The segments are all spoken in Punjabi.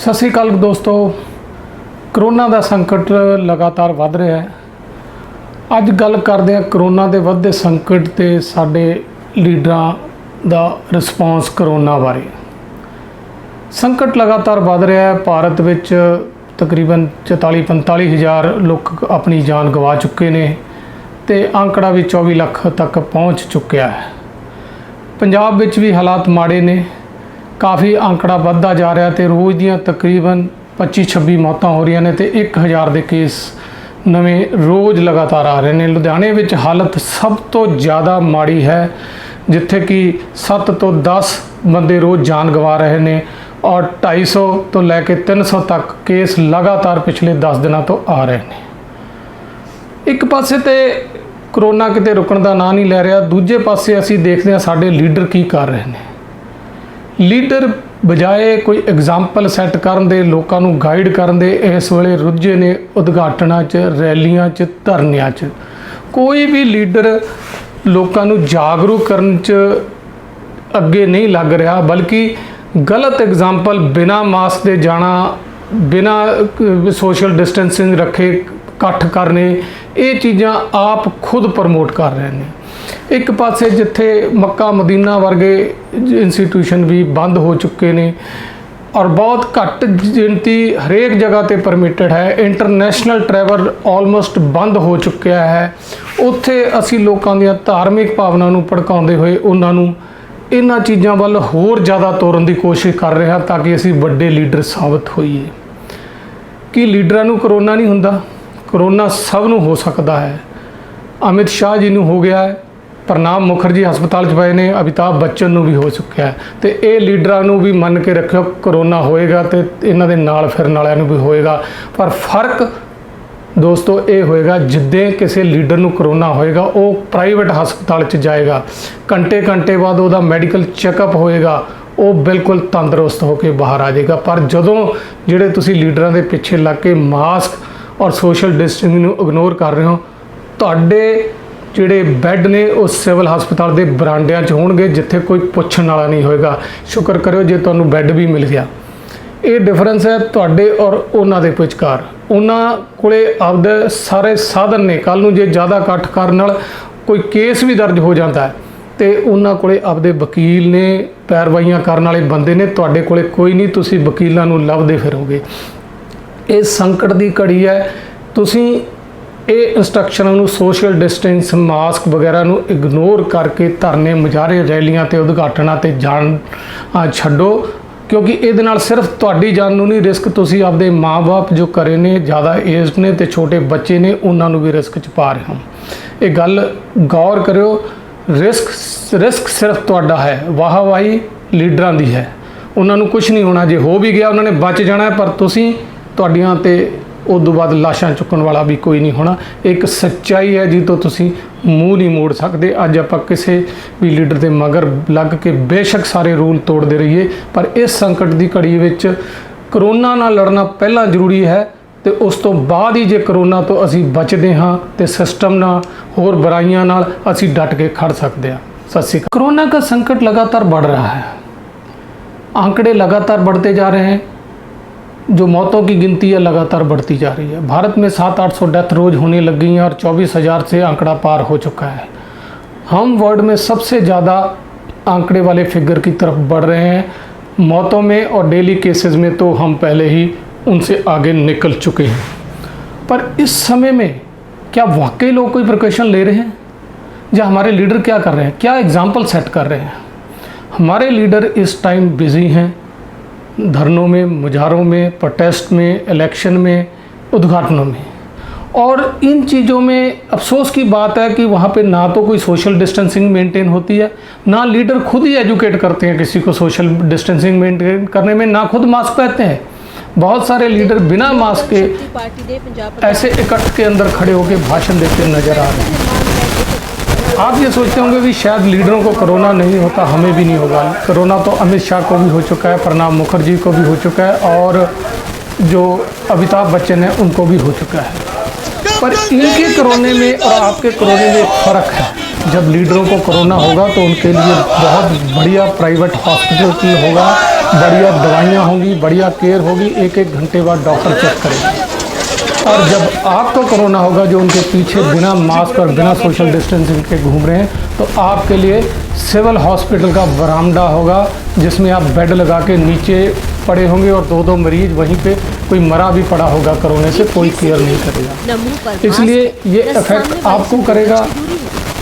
ਸਤਿ ਸ੍ਰੀ ਅਕਾਲ ਦੋਸਤੋ। ਕਰੋਨਾ ਦਾ ਸੰਕਟ ਲਗਾਤਾਰ ਵੱਧ ਰਿਹਾ ਹੈ। ਅੱਜ ਗੱਲ ਕਰਦੇ ਹਾਂ ਕਰੋਨਾ ਦੇ ਵੱਧਦੇ ਸੰਕਟ ਤੇ ਸਾਡੇ ਲੀਡਰਾਂ ਦਾ ਰਿਸਪਾਂਸ ਕਰੋਨਾ ਬਾਰੇ। ਸੰਕਟ ਲਗਾਤਾਰ ਵੱਧ ਰਿਹਾ ਹੈ। ਭਾਰਤ ਵਿੱਚ ਤਕਰੀਬਨ 44-45 ਹਜ਼ਾਰ ਲੋਕ ਆਪਣੀ ਜਾਨ ਗਵਾ ਚੁੱਕੇ ਨੇ ਤੇ ਅੰਕੜਾ ਵੀ 24 ਲੱਖ ਤੱਕ ਪਹੁੰਚ ਚੁੱਕਿਆ ਹੈ। ਪੰਜਾਬ ਵਿੱਚ ਵੀ ਹਾਲਾਤ ਮਾੜੇ ਨੇ। ਕਾਫੀ ਅੰਕੜਾ ਵੱਧਦਾ ਜਾ ਰਿਹਾ ਤੇ ਰੋਜ਼ ਦੀਆਂ ਤਕਰੀਬਨ 25-26 ਮੌਤਾਂ ਹੋ ਰਹੀਆਂ ਨੇ ਤੇ 1000 ਦੇ ਕੇਸ ਨਵੇਂ ਰੋਜ਼ ਲਗਾਤਾਰ ਆ ਰਹੇ ਨੇ। ਲੁਧਿਆਣੇ ਵਿੱਚ ਹਾਲਤ ਸਭ ਤੋਂ ਜ਼ਿਆਦਾ ਮਾੜੀ ਹੈ, ਜਿੱਥੇ ਕਿ 7 ਤੋਂ 10 ਬੰਦੇ ਰੋਜ਼ ਜਾਨ ਗਵਾ ਰਹੇ ਨੇ ਔਰ 250 ਤੋਂ ਲੈ ਕੇ 300 ਤੱਕ ਕੇਸ ਲਗਾਤਾਰ ਪਿਛਲੇ 10 ਦਿਨਾਂ ਤੋਂ ਆ ਰਹੇ ਨੇ। ਇੱਕ ਪਾਸੇ ਤੇ ਕਰੋਨਾ ਕਿਤੇ ਰੁਕਣ ਦਾ ਨਾਂ ਨਹੀਂ ਲੈ ਰਿਹਾ, ਦੂਜੇ ਪਾਸੇ ਅਸੀਂ ਦੇਖਦੇ ਹਾਂ ਸਾਡੇ ਲੀਡਰ ਕੀ ਕਰ ਰਹੇ ਨੇ। ਲੀਡਰ ਬਜਾਏ ਕੋਈ ਐਗਜ਼ਾਮਪਲ ਸੈੱਟ ਕਰਨ ਦੇ, ਲੋਕਾਂ ਨੂੰ ਗਾਈਡ ਕਰਨ ਦੇ, ਇਸ ਵੇਲੇ ਰੁੱਝੇ ਨੇ ਉਦਘਾਟਨਾਂ 'ਚ, ਰੈਲੀਆਂ 'ਚ, ਧਰਨਿਆਂ 'ਚ। ਕੋਈ ਵੀ ਲੀਡਰ ਲੋਕਾਂ ਨੂੰ ਜਾਗਰੂਕ ਕਰਨ 'ਚ ਅੱਗੇ ਨਹੀਂ ਲੱਗ ਰਿਹਾ, ਬਲਕਿ ਗਲਤ ਐਗਜ਼ਾਮਪਲ ਬਿਨਾ ਮਾਸਕ ਦੇ ਜਾਣਾ, ਬਿਨਾ ਸੋਸ਼ਲ ਡਿਸਟੈਂਸਿੰਗ ਰੱਖੇ, ਇਕੱਠ ਕਰਨੇ, ਇਹ ਚੀਜ਼ਾਂ ਆਪ ਖੁਦ ਪ੍ਰਮੋਟ ਕਰ ਰਹੇ ਨੇ। ਇੱਕ ਪਾਸੇ ਜਿੱਥੇ ਮੱਕਾ ਮਦੀਨਾ ਵਰਗੇ ਇੰਸਟੀਟਿਊਸ਼ਨ ਵੀ ਬੰਦ ਹੋ ਚੁੱਕੇ ਨੇ ਔਰ ਬਹੁਤ ਘੱਟ ਗਿਣਤੀ ਹਰੇਕ ਜਗ੍ਹਾ ਤੇ ਪਰਮਿਟਡ ਹੈ ਇੰਟਰਨੈਸ਼ਨਲ ਟਰੈਵਲ ਆਲਮੋਸਟ ਬੰਦ ਹੋ ਚੁੱਕਿਆ ਹੈ। ਉੱਥੇ ਅਸੀਂ ਲੋਕਾਂ ਦੀਆਂ ਧਾਰਮਿਕ ਭਾਵਨਾ ਨੂੰ ਭੜਕਾਉਂਦੇ ਹੋਏ ਉਹਨਾਂ ਨੂੰ ਇਹਨਾਂ ਚੀਜ਼ਾਂ ਵੱਲ ਹੋਰ ਜ਼ਿਆਦਾ ਤੋਰਨ ਦੀ ਕੋਸ਼ਿਸ਼ ਕਰ ਰਹੇ ਹਾਂ ਤਾਂ ਕਿ ਅਸੀਂ ਵੱਡੇ ਲੀਡਰ ਸਾਬਤ ਹੋਈਏ। ਕਿ ਲੀਡਰਾਂ ਨੂੰ ਕਰੋਨਾ ਨਹੀਂ ਹੁੰਦਾ? ਕਰੋਨਾ ਸਭ ਨੂੰ ਹੋ ਸਕਦਾ ਹੈ। ਅਮਿਤ ਸ਼ਾਹ ਜੀ ਨੂੰ ਹੋ ਗਿਆ ਹੈ। ਪ੍ਰਣਾਮ ਮੁਖਰਜੀ ਹਸਪਤਾਲ 'ਚ ਪਏ ਨੇ ਅਮਿਤਾਭ ਬੱਚਨ ਨੂੰ ਵੀ ਹੋ ਚੁੱਕਿਆ ਹੈ। ਤੇ ਇਹ ਲੀਡਰਾਂ ਨੂੰ ਵੀ ਮੰਨ ਕੇ ਰੱਖਿਓ, ਕਰੋਨਾ ਹੋਏਗਾ ਤੇ ਇਹਨਾਂ ਦੇ ਨਾਲ ਫਿਰਨ ਵਾਲਿਆਂ ਨੂੰ ਵੀ ਹੋਏਗਾ। ਪਰ ਫ਼ਰਕ ਦੋਸਤੋ ਇਹ ਹੋਏਗਾ, ਜਿੱਦੇ ਕਿਸੇ ਲੀਡਰ ਨੂੰ ਕਰੋਨਾ ਹੋਏਗਾ, ਉਹ ਪ੍ਰਾਈਵੇਟ ਹਸਪਤਾਲ 'ਚ ਜਾਏਗਾ। ਘੰਟੇ ਘੰਟੇ ਬਾਅਦ ਉਹਦਾ ਮੈਡੀਕਲ ਚੈੱਕਅਪ ਹੋਏਗਾ, ਉਹ ਬਿਲਕੁਲ ਤੰਦਰੁਸਤ ਹੋ ਕੇ ਬਾਹਰ ਆ ਜਾਏਗਾ। ਪਰ ਜਦੋਂ ਜਿਹੜੇ ਤੁਸੀਂ ਲੀਡਰਾਂ ਦੇ ਪਿੱਛੇ ਲੱਗ ਕੇ ਮਾਸਕ ਔਰ ਸੋਸ਼ਲ ਡਿਸਟੈਂਸਿੰਗ ਨੂੰ ਇਗਨੋਰ ਕਰ ਰਹੇ ਹੋ, ਤੁਹਾਡੇ ਜਿਹੜੇ ਬੈੱਡ ਨੇ ਉਹ ਸਿਵਲ ਹਸਪਤਾਲ ਦੇ ਬਰਾਂਡਿਆਂ 'ਚ ਹੋਣਗੇ, ਜਿੱਥੇ ਕੋਈ ਪੁੱਛਣ ਵਾਲਾ ਨਹੀਂ ਹੋਏਗਾ। ਸ਼ੁਕਰ ਕਰਿਓ ਜੇ ਤੁਹਾਨੂੰ ਬੈੱਡ ਵੀ ਮਿਲ ਗਿਆ। ਇਹ ਡਿਫਰੈਂਸ ਹੈ ਤੁਹਾਡੇ ਔਰ ਉਹਨਾਂ ਦੇ ਵਿਚਕਾਰ। ਉਹਨਾਂ ਕੋਲੇ ਆਪਦੇ ਸਾਰੇ ਸਾਧਨ ਨੇ। ਕੱਲ ਨੂੰ ਜੇ ਜ਼ਿਆਦਾ ਇਕੱਠ ਕਰਨ ਨਾਲ ਕੋਈ ਕੇਸ ਵੀ ਦਰਜ ਹੋ ਜਾਂਦਾ ਹੈ, ਤੇ ਉਹਨਾਂ ਕੋਲੇ ਆਪਦੇ ਵਕੀਲ ਨੇ, ਪੈਰਵਾਈਆਂ ਕਰਨ ਵਾਲੇ ਬੰਦੇ ਨੇ, ਤੁਹਾਡੇ ਕੋਲੇ ਕੋਈ ਨਹੀਂ, ਤੁਸੀਂ ਵਕੀਲਾਂ ਨੂੰ ਲੱਭਦੇ ਫਿਰੋਗੇ। ਇਹ ਸੰਕਟ ਦੀ ਘੜੀ ਹੈ। ਤੁਸੀਂ ਇਹ ਇਨਸਟਰਕਸ਼ਨਾਂ ਨੂੰ ਸੋਸ਼ਲ ਡਿਸਟੈਂਸ ਮਾਸਕ ਵਗੈਰਾ ਨੂੰ ਇਗਨੋਰ ਕਰਕੇ ਧਰਨੇ, ਮੁਜ਼ਾਹਰੇ ਰੈਲੀਆਂ ਤੇ ਉਦਘਾਟਨਾਂ ਤੇ ਜਾਣ ਛੱਡੋ। ਕਿਉਂਕਿ ਇਹਦੇ ਨਾਲ ਸਿਰਫ ਤੁਹਾਡੀ ਜਾਨ ਨੂੰ ਨਹੀਂ ਰਿਸਕ ਤੁਸੀਂ ਆਪਦੇ ਮਾਪੇ ਜੋ ਕਰੇ ਨੇ, ਜ਼ਿਆਦਾ ਏਜਡ ਨੇ ਤੇ ਛੋਟੇ ਬੱਚੇ ਨੇ, ਉਹਨਾਂ ਨੂੰ ਵੀ ਰਿਸਕ 'ਚ ਪਾ ਰਹੇ ਹੋ। ਇਹ ਗੱਲ ਗੌਰ ਕਰਿਓ ਰਿਸਕ ਰਿਸਕ ਸਿਰਫ ਤੁਹਾਡਾ ਹੈ ਵਾਹ ਵਾਹੀ ਲੀਡਰਾਂ ਦੀ ਹੈ। ਉਹਨਾਂ ਨੂੰ ਕੁਝ ਨਹੀਂ ਹੋਣਾ, ਜੇ ਹੋ ਵੀ ਗਿਆ, ਉਹਨਾਂ ਨੇ ਬਚ ਜਾਣਾ, ਪਰ ਤੁਸੀਂ ਤੁਹਾਡੀਆਂ ਤੇ ਉਸ ਤੋਂ ਬਾਅਦ ਲਾਸ਼ਾਂ ਚੁੱਕਣ ਵਾਲਾ ਵੀ ਕੋਈ ਨਹੀਂ ਹੋਣਾ ਇੱਕ ਸੱਚਾਈ ਹੈ ਜੀ ਤੋਂ ਤੁਸੀਂ ਮੂੰਹ ਨਹੀਂ ਮੋੜ ਸਕਦੇ ਅੱਜ ਆਪਾਂ ਕਿਸੇ ਵੀ ਲੀਡਰ ਦੇ ਮਗਰ ਲੱਗ ਕੇ ਬੇਸ਼ੱਕ ਸਾਰੇ ਰੂਲ ਤੋੜਦੇ ਰਹੀਏ ਪਰ ਇਸ ਸੰਕਟ ਦੀ ਘੜੀ ਵਿੱਚ ਕਰੋਨਾ ਨਾਲ ਲੜਨਾ ਪਹਿਲਾਂ ਜ਼ਰੂਰੀ ਹੈ ਤੇ ਉਸ ਤੋਂ ਬਾਅਦ ਹੀ ਜੇ ਕਰੋਨਾ ਤੋਂ ਅਸੀਂ ਬਚਦੇ ਹਾਂ ਤੇ ਸਿਸਟਮ ਨਾਲ ਹੋਰ ਬੁਰਾਈਆਂ ਨਾਲ ਅਸੀਂ ਡਟ ਕੇ ਖੜ ਸਕਦੇ ਹਾਂ ਸਤਿ ਸ਼੍ਰੀ ਅਕਾਲ कोरोना का संकट लगातार बढ़ रहा है आंकड़े लगातार बढ़ते जा रहे हैं जो मौतों की गिनती है, लगातार बढ़ती जा रही है। भारत में सात आठ सौ डेथ रोज होने लग गई हैं और चौबीस हज़ार से आंकड़ा पार हो चुका है। हम वर्ल्ड में सबसे ज़्यादा आंकड़े वाले फिगर की तरफ़ बढ़ रहे हैं। मौतों में और डेली केसेस में तो हम पहले ही उनसे आगे निकल चुके हैं। पर इस समय में क्या वाकई लोग कोई प्रिकॉशन ले रहे हैं? या हमारे लीडर क्या कर रहे हैं? क्या एग्ज़ाम्पल सेट कर रहे हैं? हमारे लीडर इस टाइम बिज़ी हैं। धरनों में मुजहरों में प्रोटेस्ट में इलेक्शन में उद्घाटनों में। और इन चीज़ों में अफसोस की बात है कि वहाँ पे ना तो कोई सोशल डिस्टेंसिंग मेंटेन होती है ना लीडर खुद ही एजुकेट करते हैं किसी को सोशल डिस्टेंसिंग मेंटेन करने में ना खुद मास्क पहनते हैं। बहुत सारे लीडर बिना मास्क के ऐसे इकट्ठ के अंदर खड़े होकर भाषण देते नज़र आ रहे हैं। आप ये सोचते होंगे कि शायद लीडरों को कोरोना नहीं होता, हमें भी नहीं होगा। कोरोना तो अमित शाह को भी हो चुका है प्रणब मुखर्जी को भी हो चुका है और जो अमिताभ बच्चन है, उनको भी हो चुका है। पर इनके कोरोने में और आपके कोरोने में फ़र्क है। जब लीडरों को कोरोना होगा तो उनके लिए बहुत बढ़िया प्राइवेट हॉस्पिटल होगा, बढ़िया दवाइयाँ होंगी, बढ़िया केयर होगी एक एक घंटे बाद डॉक्टर चेक करेगा। और जब आपको कोरोना होगा जो उनके पीछे बिना मास्क और बिना सोशल डिस्टेंसिंग के घूम रहे हैं तो आपके लिए सिविल हॉस्पिटल का बरामदा होगा जिसमें आप बेड लगा के नीचे पड़े होंगे और दो दो मरीज़ वहीं पे कोई मरा भी पड़ा होगा कोरोना से कोई केयर नहीं करेगा। इसलिए ये इफ़ेक्ट आपको करेगा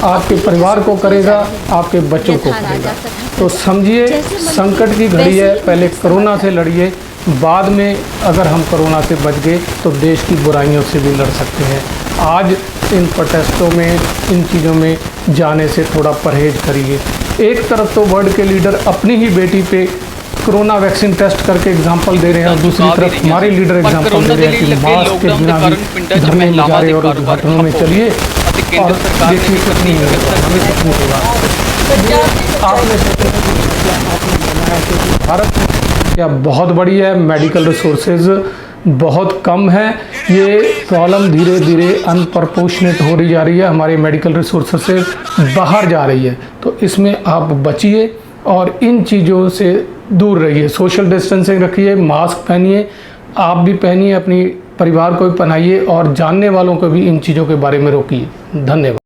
आपके परिवार को करेगा आपके बच्चों को करेगा। तो समझिए संकट की घड़ी है पहले कोरोना से लड़िए बाद में अगर हम कोरोना से बच गए तो देश की बुराइयों से भी लड़ सकते हैं। आज इन प्रोटेस्टों में इन चीज़ों में जाने से थोड़ा परहेज करिए। एक तरफ़ तो वर्ल्ड के लीडर अपनी ही बेटी पे कोरोना वैक्सीन टेस्ट करके एग्ज़ाम्पल दे रहे हैं और दूसरी तरफ़ हमारे लीडर एग्ज़ाम्पल दे रहे हैं कि मास्क के बिना भी घर में जा रहे और उद्घाटनों में चलिए। और देखिए कितनी हमें होगा आपने सोचा भारत में क्या बहुत बड़ी है मेडिकल रिसोर्सेज बहुत कम है। ये प्रॉब्लम धीरे धीरे अनप्रपोर्शनेट हो रही जा रही है, हमारे मेडिकल रिसोर्सेज से बाहर जा रही है। तो इसमें आप बचिए और इन चीज़ों से दूर रहिए। सोशल डिस्टेंसिंग रखिए मास्क पहनिए, आप भी पहनिए, अपनी परिवार को भी पहनाइए और जानने वालों को भी इन चीज़ों के बारे में रोकिए। धन्यवाद।